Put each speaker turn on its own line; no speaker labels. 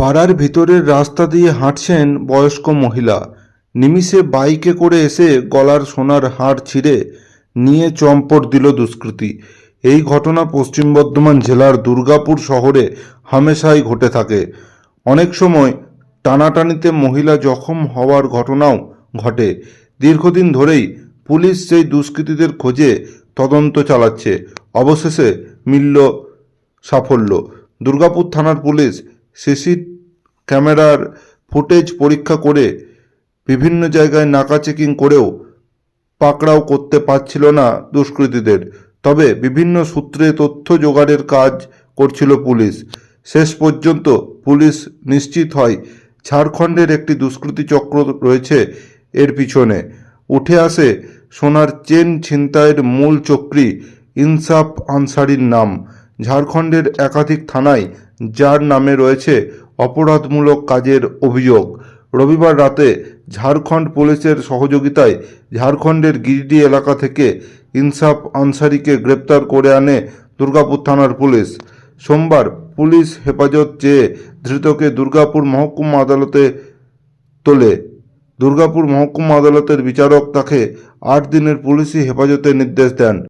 পাড়ার ভিতরের রাস্তা দিয়ে হাঁটছেন বয়স্ক মহিলা। নিমিষে বাইকে করে এসে গলার সোনার হাড় ছিঁড়ে নিয়ে চম্পট দিল দুষ্কৃতী। এই ঘটনা পশ্চিম বর্ধমান জেলার দুর্গাপুর শহরে হামেশাই ঘটে থাকে। অনেক সময় টানাটানিতে মহিলা জখম হওয়ার ঘটনাও ঘটে। দীর্ঘদিন ধরেই পুলিশ সেই দুষ্কৃতীদের খোঁজে তদন্ত চালাচ্ছে। অবশেষে মিলল সাফল্য। দুর্গাপুর থানার পুলিশ সিসি ক্যামেরার ফুটেজ পরীক্ষা করে বিভিন্ন জায়গায় নাকা চেকিং করেও পাকড়াও করতে পারছিল না দুষ্কৃতীদের। তবে বিভিন্ন সূত্রে তথ্য জোগাড়ের কাজ করছিল পুলিশ। শেষ পর্যন্ত পুলিশ নিশ্চিত হয়, ঝাড়খণ্ডের একটি দুষ্কৃতী চক্র রয়েছে এর পিছনে। উঠে আসে সোনার চেন ছিনতাইয়ের মূল চক্রী ইনসাফ আনসারির নাম। ঝাড়খণ্ডের একাধিক থানায় যার নামে রয়েছে অপরাধমূলক কাজের অভিযোগ। রবিবার রাতে ঝাড়খণ্ড পুলিশের সহযোগিতায় ঝাড়খণ্ডের গিরিডি এলাকা থেকে ইনসাফ আনসারিকে গ্রেপ্তার করে আনে দুর্গাপুর থানার পুলিশ। সোমবার পুলিশ হেফাজত চেয়ে ধৃতকে দুর্গাপুর মহকুমা আদালতে তোলে। দুর্গাপুর মহকুমা আদালতের বিচারক তাকে আট দিনের পুলিশি হেফাজতের নির্দেশ দেন।